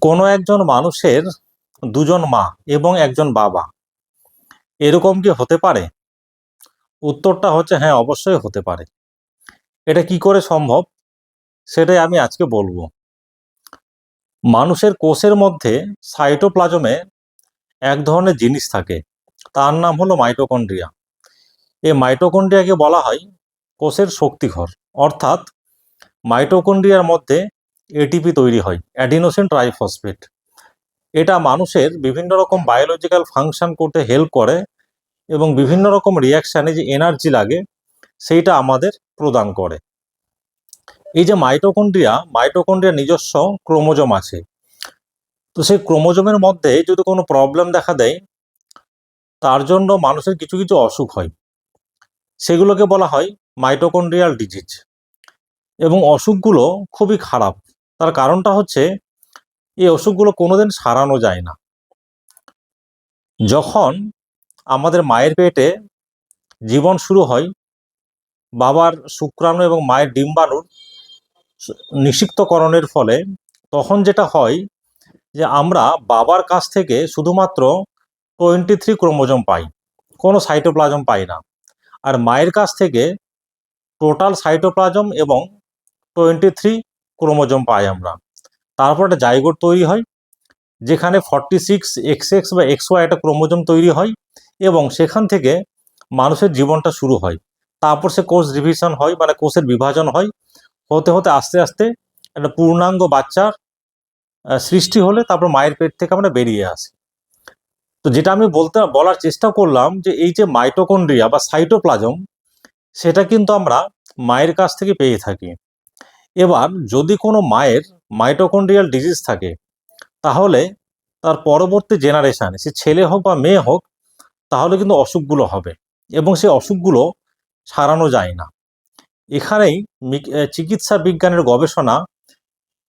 কোনো একজন মানুষের দুজন মা এবং একজন বাবা। এরকম কি হতে পারে? উত্তরটা হচ্ছে হ্যাঁ অবশ্যই হতে পারে। এটা কি করে সম্ভব? সেটাই আমি আজকে বলব। মানুষের কোষের মধ্যে সাইটোপ্লাজমে এক ধরনের জিনিস থাকে। তার নাম হলো মাইটোকন্ড্রিয়া। এই মাইটোকন্ড্রিয়াকে বলা হয় কোষের শক্তিঘর। অর্থাৎ মাইটোকন্ড্রিয়ার মধ্যে এটিপি তৈরি হয় অ্যাডিনোসিন ট্রাইফসফেট এটা মানুষের বিভিন্ন রকম বায়োলজিক্যাল ফাংশন করতে হেল্প করে এবং বিভিন্ন রকম রিয়াকশানে যে এনার্জি লাগে, সেইটা আমাদের প্রদান করে। এই যে মাইটোকন্ড্রিয়া মাইটোকন্ড্রিয়া নিজস্ব ক্রোমোজোম আছে। তো সেই ক্রোমোজোমের মধ্যে যদি কোনো প্রবলেম দেখা দেয়, তার জন্য মানুষের কিছু কিছু অসুখ হয়। সেগুলোকে বলা হয় মাইটোকন্ড্রিয়াল ডিজিজ এবং অসুখগুলো খুবই খারাপ। তার কারণটা হচ্ছে, এই অসুখগুলো কোনোদিন সারানো যায় না। যখন আমাদের মায়ের পেটে জীবন শুরু হয়, বাবার শুক্রাণু এবং মায়ের ডিম্বাণুর নিষিক্তকরণের ফলে, তখন যেটা হয় যে আমরা বাবার কাছ থেকে শুধুমাত্র টোয়েন্টি থ্রি ক্রোমোজোম পাই, কোনো সাইটোপ্লাজম পাই না। আর মায়ের কাছ থেকে টোটাল সাইটোপ্লাজম এবং টোয়েন্টি থ্রি ক্রোমোজোম পাই আমরা। তারপর একটা জাইগোট তৈরি হয়, যেখানে ফর্টি সিক্স এক্স এক্স বা এক্স ওয়াই একটা ক্রোমোজোম তৈরি হয় এবং সেখান থেকে মানুষের জীবনটা শুরু হয়। তারপর সে কোষ ডিভিশন হয় মানে কোষের বিভাজন হয়। হতে হতে, আস্তে আস্তে একটা পূর্ণাঙ্গ বাচ্চার সৃষ্টি হলে তারপর মায়ের পেট থেকে আমরা বেরিয়ে আসি। তো যেটা আমি বলতে, বলার চেষ্টা করলাম যে এই যে মাইটোকন্ড্রিয়া বা সাইটোপ্লাজম সেটা কিন্তু আমরা মায়ের কাছ থেকে পেয়ে থাকি। এবার যদি কোনো মায়ের মাইটোকন্ড্রিয়াল ডিজিজ থাকে, তাহলে তার পরবর্তী জেনারেশান সে ছেলে হোক বা মেয়ে হোক, তাহলে কিন্তু অসুখগুলো হবে এবং সে অসুখগুলো সারানো যায় না। এখানেই চিকিৎসা বিজ্ঞানের গবেষণা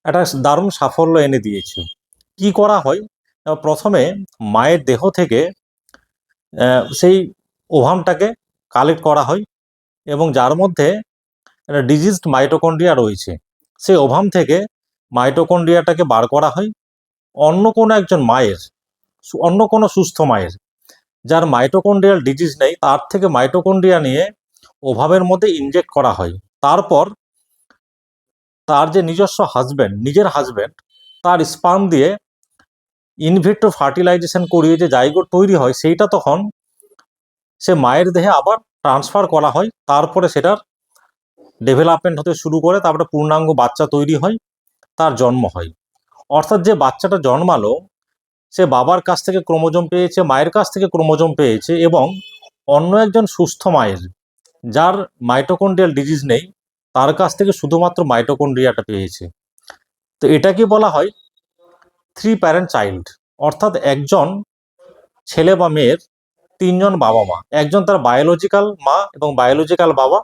একটা দারুণ সাফল্য এনে দিয়েছে। কি করা হয়? প্রথমে মায়ের দেহ থেকে সেই ওভামটাকে কালেক্ট করা হয় এবং যার মধ্যে ডিজিজড মাইটোকন্ড্রিয়া রয়েছে। সেই ওভাম থেকে মাইটোকন্ড্রিয়াটাকে বার করা হয়। অন্য কোনো একজন মায়ের অন্য কোনো সুস্থ মায়ের, যার মাইটোকন্ড্রিয়াল ডিজিজ নেই, তার থেকে মাইটোকন্ড্রিয়া নিয়ে ওভাবের মধ্যে ইনজেক্ট করা হয়। তারপর তার যে নিজস্ব হাজব্যান্ড নিজের হাজব্যান্ড তার স্পার্ম দিয়ে ইনভিট্রো ফার্টিলাইজেশন করিয়ে যে জাইগোট তৈরি হয়, সেইটা তখন সে মায়ের দেহে আবার ট্রান্সফার করা হয়। তারপরে সেটার ডেভেলপমেন্ট হতে শুরু করে তারপরে পূর্ণাঙ্গ বাচ্চা তৈরি হয়, তার জন্ম হয়। অর্থাৎ যে বাচ্চাটা জন্মালো, সে বাবার কাছ থেকে ক্রোমোজোম পেয়েছে, মায়ের কাছ থেকে ক্রোমোজোম পেয়েছে এবং অন্য একজন সুস্থ মায়ের, যার মাইটোকন্ড্রিয়াল ডিজিজ নেই, তার কাছ থেকে শুধুমাত্র মাইটোকন্ড্রিয়াটা পেয়েছে। তো এটাকে বলা হয়? থ্রি প্যারেন্ট চাইল্ড অর্থাৎ একজন ছেলে বা মেয়ের, তিনজন বাবা মা। একজন তার বায়োলজিক্যাল মা এবং বায়োলজিক্যাল বাবা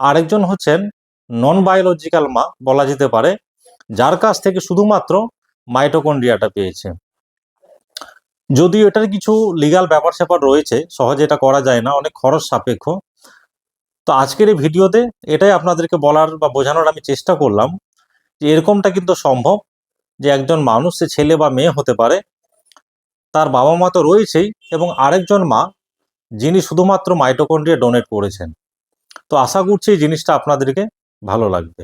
আরেকজন হচ্ছেন নন বায়োলজিক্যাল মা বলা যেতে পারে, যার কাছ থেকে শুধুমাত্র মাইটোকন্ড্রিয়াটা পেয়েছে। যদিও এটার কিছু লিগাল ব্যাপার স্যাপার রয়েছে, সহজে এটা করা যায় না, অনেক খরচ সাপেক্ষ। তো আজকের এই ভিডিওতে এটাই আপনাদেরকে বলার বা বোঝানোর আমি চেষ্টা করলাম যে এরকমটা কিন্তু সম্ভব যে একজন মানুষ, সে ছেলে বা মেয়ে হতে পারে, তার বাবা মা তো রয়েছেই এবং আরেকজন মা যিনি শুধুমাত্র মাইটোকন্ড্রিয়া ডোনেট করেছেন। তো আশা করছি এই জিনিসটা আপনাদেরকে ভালো লাগবে।